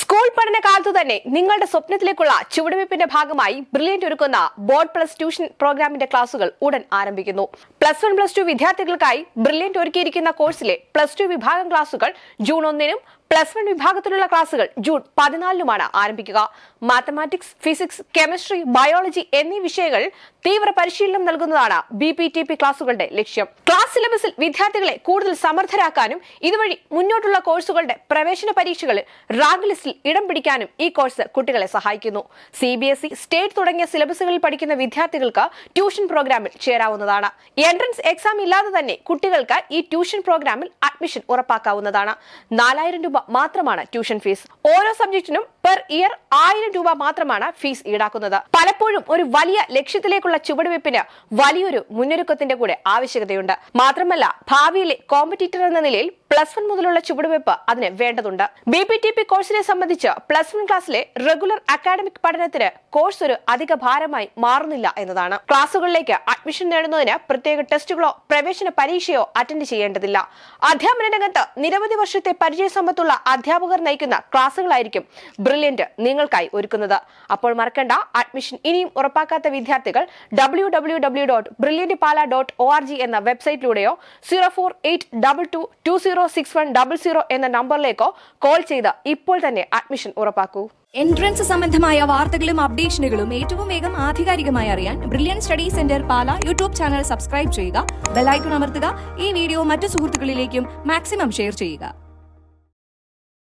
School പഠനകാലത്തു തന്നെ നിങ്ങളുടെ സ്വപ്നത്തിലേക്കുള്ള ചുവടുവയ്പ്പിന്റെ ഭാഗമായി ബ്രില്യന്റ് ഒരുക്കുന്ന ബോർഡ് പ്ലസ് ട്യൂഷൻ പ്രോഗ്രാമിന്റെ ക്ലാസുകൾ ഉടൻ ആരംഭിക്കുന്നു. പ്ലസ് വൺ പ്ലസ് ടു വിദ്യാർത്ഥികൾക്കായി ബ്രില്യന്റ് ഒരുക്കിയിരിക്കുന്ന കോഴ്സിലെ പ്ലസ് ടു വിഭാഗം ക്ലാസുകൾ ജൂൺ ഒന്നിനും പ്ലസ് വൺ വിഭാഗത്തിലുള്ള ക്ലാസുകൾ ജൂൺ പതിനാലിനുമാണ് ആരംഭിക്കുക. മാത്തമാറ്റിക്സ് ഫിസിക്സ് കെമിസ്ട്രി ബയോളജി എന്നീ വിഷയങ്ങൾ തീവ്ര പരിശീലനം നൽകുന്നതാണ് ബി പി ടി പി ക്ലാസുകളുടെ ലക്ഷ്യം. ക്ലാസ് സിലബസിൽ വിദ്യാർത്ഥികളെ കൂടുതൽ സമർത്ഥരാക്കാനും ഇതുവഴി മുന്നോട്ടുള്ള കോഴ്സുകളുടെ പ്രവേശന പരീക്ഷകളിൽ റാങ്ക് ലിസ്റ്റിൽ ഇടം പിടിക്കാനും ഈ കോഴ്സ് കുട്ടികളെ സഹായിക്കുന്നു. C B S E state തുടങ്ങിയ സിലബസുകളിൽ പഠിക്കുന്ന വിദ്യാർത്ഥികൾക്ക് ട്യൂഷൻ പ്രോഗ്രാമിൽ ചേരാവുന്നതാണ്. എൻട്രൻസ് എക്സാം ഇല്ലാതെ തന്നെ കുട്ടികൾക്ക് ഈ ട്യൂഷൻ പ്രോഗ്രാമിൽ അഡ്മിഷൻ ഉറപ്പാക്കാവുന്നതാണ്. നാലായിരം രൂപ മാത്രമാണ് ട്യൂഷൻ ഫീസ്. ഓരോ സബ്ജക്റ്റിനും പെർ ഇയർ ആയിരം രൂപ മാത്രമാണ് ഫീസ് ഈടാക്കുന്നത്. പലപ്പോഴും ഒരു വലിയ ലക്ഷ്യത്തിലേക്കുള്ള ചുവടുവയ്പ്പിന് വലിയൊരു മുന്നൊരുക്കത്തിന്റെ കൂടെ ആവശ്യകതയുണ്ട്. മാത്രമല്ല ഭാവിയിലെ കോമ്പറ്റീറ്റർ എന്ന നിലയിൽ പ്ലസ് വൺ മുതലുള്ള ചുവടുവയ്പ് അതിന് വേണ്ടതുണ്ട്. ബി പി ടി പി കോഴ്സിനെ സംബന്ധിച്ച് പ്ലസ് വൺ ക്ലാസ്സിലെ റെഗുലർ അക്കാഡമിക് പഠനത്തിന് കോഴ്സ് ഒരു അധിക ഭാരമായി മാറുന്നില്ല എന്നതാണ്. ക്ലാസുകളിലേക്ക് അഡ്മിഷൻ നേടുന്നതിന് പ്രത്യേക ടെസ്റ്റുകളോ പ്രവേശന പരീക്ഷയോ അറ്റൻഡ് ചെയ്യേണ്ടതില്ല. അധ്യാപന രംഗത്ത് നിരവധി വർഷത്തെ പരിചയസമ്പത്തുള്ള അധ്യാപകർ നയിക്കുന്ന ക്ലാസുകളായിരിക്കും ബ്രില്യന്റ് നിങ്ങൾക്കായി ഒരുക്കുന്നത്. അപ്പോൾ മറക്കണ്ട അഡ്മിഷൻ ഇനിയും ഉറപ്പാക്കാത്ത വിദ്യാർത്ഥികൾ W W W dot Brilliant Pala dot O R G എന്ന വെബ്സൈറ്റിലൂടെയോ zero four eight double two two zero six one double zero എന്ന നമ്പറിലേക്കോ കോൾ ചെയ്ത് ഇപ്പോൾ തന്നെ അഡ്മിഷൻ ഉറപ്പാക്കൂ. എൻട്രൻസ് സംബന്ധമായ വാർത്തകളും അപ്ഡേഷനുകളും ഏറ്റവും വേഗം ആധികാരികമായി അറിയാൻ Brilliant study centre Pala YouTube channel subscribe ചെയ്യുക ബെൽ ഐക്കൺ അമർത്തുക ഈ വീഡിയോ മറ്റു സുഹൃത്തുക്കളിലേക്കും മാക്സിമം ഷെയർ ചെയ്യുക.